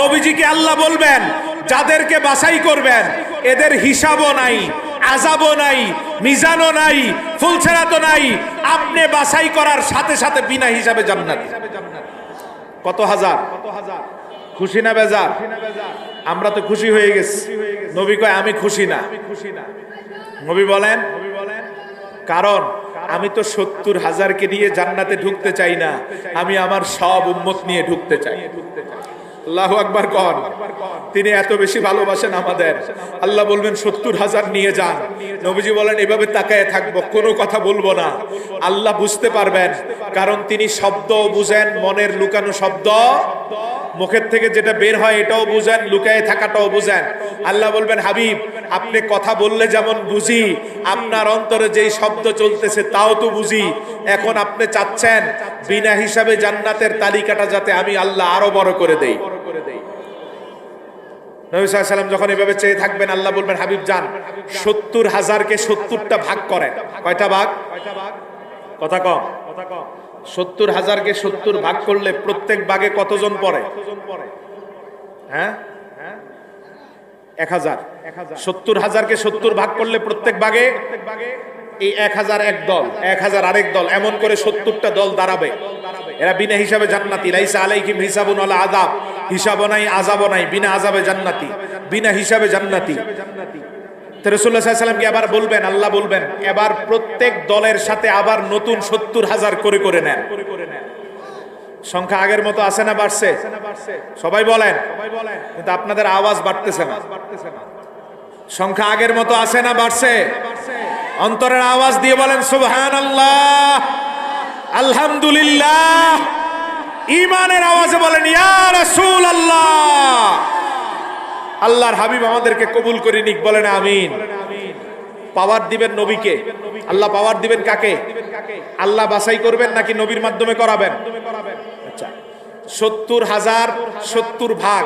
নবীজিকে আল্লাহ বলবেন, যাদেরকে বাছাই করবেন, এদের হিসাবও নাই আজাবও নাই, মিজানও নাই ফুলছেড়াতো নাই। আপনি বাছাই করার সাথে সাথে বিনা হিসাবে জান্নাত। কত হাজার? কত হাজার খুশি না বেজার? আমরা তো খুশি হয়ে গেছি। নবী কয়, আমি খুশি না। নবী বলেন, কারণ আমি তো সত্তর হাজারকে নিয়ে জান্নাতে ঢুকতে চাই না। আমি আমার সব উম্মত নিয়ে ঢুকতে চাই ঢুকতে চাই। আল্লাহ আকবার কর তিনি এত বেশি ভালোবাসেন আমাদের। আল্লাহ বলবেন, সত্তর হাজার নিয়ে যান। নবীজি বলেন, এভাবে তাকায় থাকব, কোনো কথা বলব না। আল্লাহ বুঝতে পারবেন, কারণ তিনি শব্দ বুঝেন, মনের লুকানো শব্দ মুখের থেকে যেটা বের হয় এটাও বুঝেন, লুকায় থাকাটাও বুঝেন। আল্লাহ বলবেন, হাবিব, আপনি কথা বললে যেমন বুঝি, আপনার অন্তরে যেই শব্দ চলতেছে তাও তো বুঝি। এখন আপনি চাচ্ছেন বিনা হিসাবে জান্নাতের তালিকাটা যাতে আমি আল্লাহ আরও বড় করে দেই। নবী সাল্লাম যখন এভাবে চেয়ে থাকবেন, আল্লাহ বলবেন, হাবিব, যান। সত্তর হাজারকে সত্তরটা ভাগ করেন। কয়টা ভাগ? কথা কম সত্তর হাজারকে সত্তর ভাগ করলে প্রত্যেক ভাগে কতজন পড়ে? হ্যাঁ? এক হাজার। সত্তর হাজারকে সত্তর ভাগ করলে প্রত্যেক ভাগে এই এক হাজার এক দল, এক হাজার আরেক দল, এমন করে সত্তরটা দল দাঁড়াবে। এরা বিনা হিসাবে জান্নাতি। লাইসা আলাইহিম হিসাবুন আলা আযাব। হিসাব নাই আযাব নাই, বিনা আযাবে জান্নাতি। বিনা হিসাবে জান্নাতি। তো আবার বলবেন? আল্লাহ বলবেন, এবার প্রত্যেক দলের সাথে আবার নতুন সত্তর হাজার করে করে নেন। সংখ্যা আগের মতো আছে না বাড়ছে? সবাই বলেন। কিন্তু আপনাদের আওয়াজ বাড়তেছে না। সংখ্যা আগের মতো আছে না বাড়ছে? অন্তরের আওয়াজ দিয়ে বলেন সুবহান আল্লাহ আলহামদুলিল্লাহ। ইমানের আওয়াজে বলেন, ইয়া রাসূল আল্লাহ আল্লাহর হাবিব আমাদেরকে কবুল করে নিক বলেন আমিন। পাওয়ার দিবেন নবীকে। আল্লাহ পাওয়ার দিবেন কাকে? আল্লাহ বাছাই করবেন নাকি নবীর মাধ্যমে করাবেন? আচ্ছা সত্তর হাজার সত্তর ভাগ,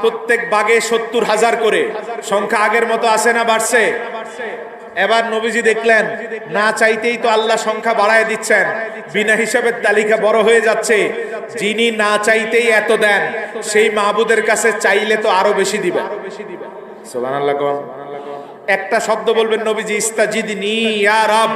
প্রত্যেক ভাগে সত্তর হাজার করে। সংখ্যা আগের মতো আছে না, বাড়ছে? এবার নবীজি দেখলেন, না চাইতেই তো আল্লাহ সংখ্যা বাড়ায় দিচ্ছেন। বিনা হিসাবের তালিকা বড় হয়ে যাচ্ছে। যিনি না চাইতেই এত দেন, সেই মাহবুদের কাছে চাইলে তো আরও বেশি সুবহানাল্লাহ একটা শব্দ বলবেন নবীজি, ইস্তাজিদনি ইয়া রব।